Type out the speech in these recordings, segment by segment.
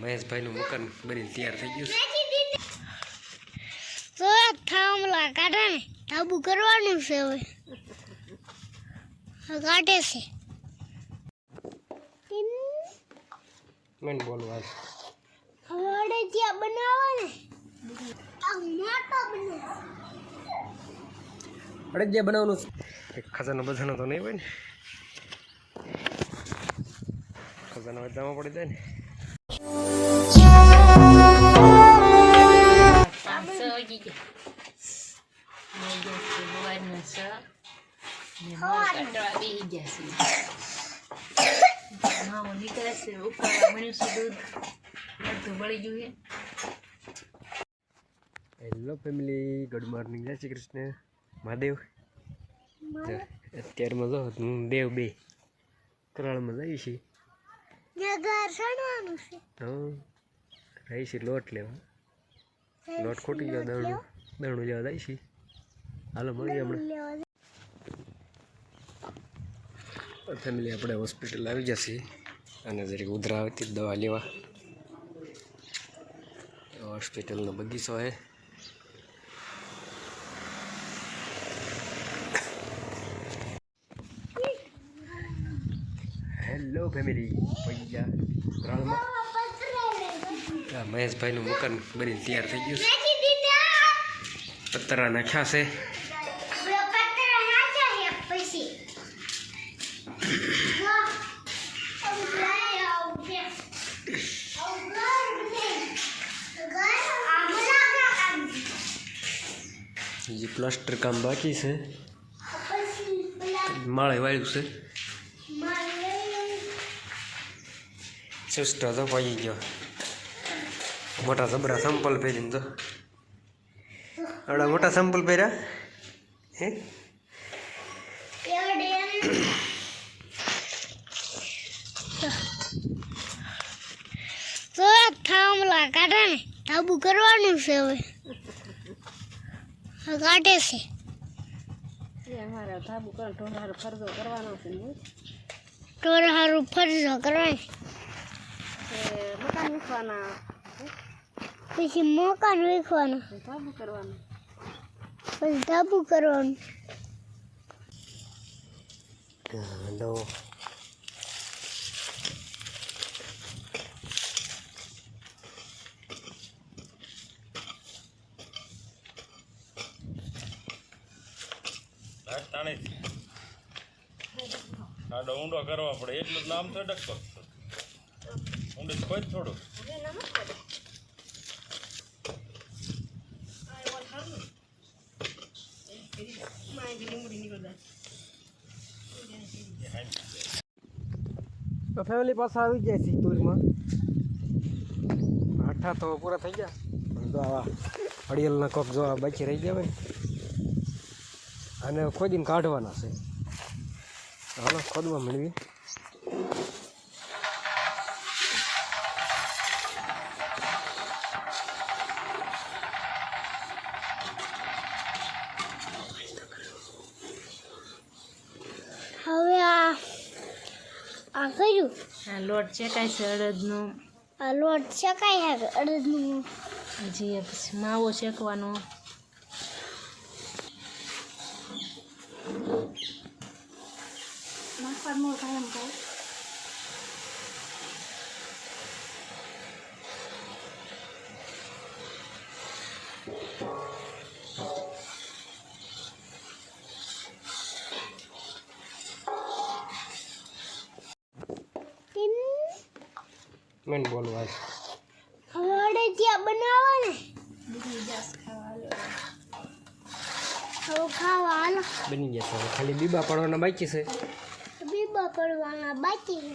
મહેશભાઈનું મકાન બની તૈયાર થઈ ગયું છે. તો થાંભલા કાઢે ને તાબુ કરવાનું છે હવે. કાઢે છે. મેન બોલવા હવે ને મોટો બનાવ. અડદિયા બનાવવાનું છે. ખજાનો બધાનો તો નહીં હોય ને. ખજાનો બધામાં પડી જાય ને નીકળે છે દૂધ બળી ગયું હેલો ફેમિલી ગુડ મોર્નિંગ જય શ્રી કૃષ્ણ મહાદેવ અત્યારમાં જો હું દેવ બે કરાળમાં જઈએ છીએ છે. રહી છે લોટ લેવા. લોટ ખોટી ગયો દરણું દરણું લેવા. જાય છે. હાલો મળીએ હમણાં. ફેમિલી આપણે હોસ્પિટલ આવી જશે. અને જરીક ઉધરા આવતી દવા લેવા. હોસ્પિટલનો બગીચો છે હેલો ફેમિલી પૈયા ત્રણમાં મહેશભાઈનું મકાન બની તૈયાર થઈ ગયું છે. પતરા નાખ્યા છે. જે પ્લાસ્ટર કામ બાકી છે. માળે વાળ્યું છે. સિસ્ટર તો પડી ગયો. મોટા જબરા સંપલ પહેરીને તો. આવડા મોટા સંપલ પહેર્યા? હે? તો થાંભલા કાઢે ને તાબુ કરવાનું છે હવે. કાઢે છે. કરો ઢોરારો ફરજો કરવાનો છે ટોર હારું ફરજો કરવાની. મકાન મૂકવાના પછી મકાન વેખવાનું ધાબુ કરવાનું. પછી ધાબુ કરવાનું ગાંડો ઊંડો કરવા પડે. એટલું નામ તો ડકતો ઊંડે કોઈ થોડું તો ફેમિલી પાસે આવી ગયા છે ટૂરમાં. આઠા તો પૂરા થઈ ગયા. જો આવા અડિયલના કપ જો બાકી રહી ગયા ભાઈ અને ખોદીને કાઢવાના છે. હાલો, ખોદવા મળવી આ કર્યું? આ લોટ ચેકાય છે અડદનો. આ લોટ શકાય છે અડદનો? હજી પછી માવો શેકવાનો. મેન બોલવા હવે અડદિયા બનાવો ને હવે ખાવા હાલો બની જશે હવે. ખાલી બીબા પડવાના બાકી છે. બીબા પડવાના બાકી છે.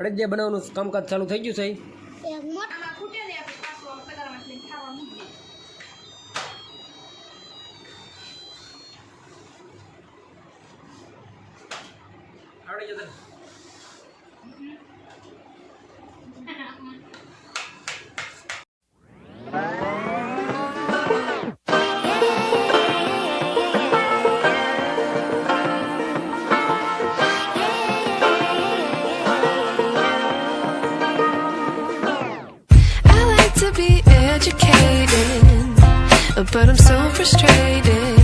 અડદિયા બનાવવાનું કામકાજ ચાલુ થઈ ગયું છે. I like to be educated, but I'm so frustrated.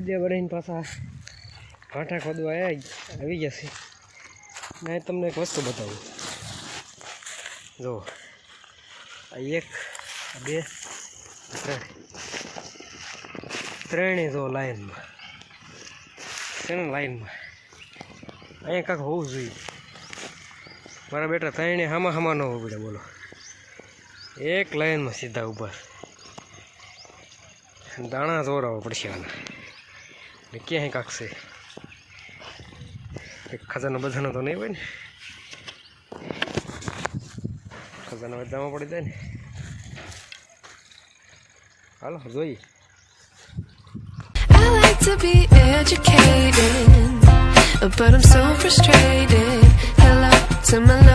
અડદિયા બનાવીને પાછા કાંઠા ખોદવા આવી આવી જશે. ને તમને એક વસ્તુ બતાવું. જો, આ એક, બે, ત્રણ. ત્રણેય જો લાઈનમાં. ત્રણ લાઈનમાં? અહીંયા કાંક હોવું જોઈએ. મારા બેટા ત્રણે હામા હામા ન હોવું પડે, બોલો. એક લાઈનમાં સીધા ઊભા. દાણા જોરાવો પડશે આના. ને ક્યાંય કાંક ખજાનો બધાનો તો નહીં હોય ને ખજાનો બધામાં પડી જાય ને હાલો જોઈએ to be educated, but I'm so frustrated. Hello to my loneliness.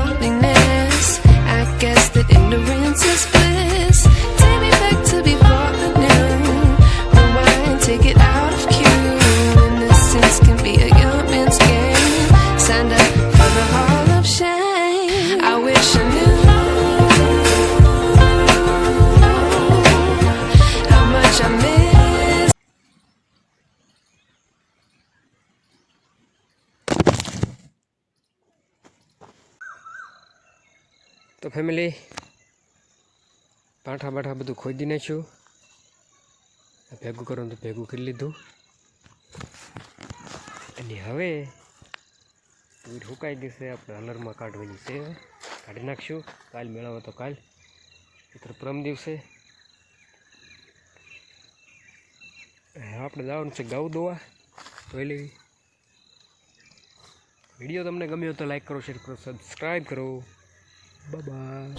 તો ફેમિલી પાઠા બાઠા બધું ખોદી નાખ્યું. ભેગું કરવાનું તો ભેગું કરી લીધું. અને હવે તુર સુકાઈ જશે આપણે હલરમાં કાઢવાની છે. કાઢી નાખશું. કાલ મેળવો તો કાલ. મિત્ર પ્રમ દિવસે. આપણે જવાનું છે ગાઉ દોવા. ધોઈ વીડિયો તમને ગમ્યો તો લાઈક કરો શેર કરો સબસ્ક્રાઈબ કરો. Bye-bye.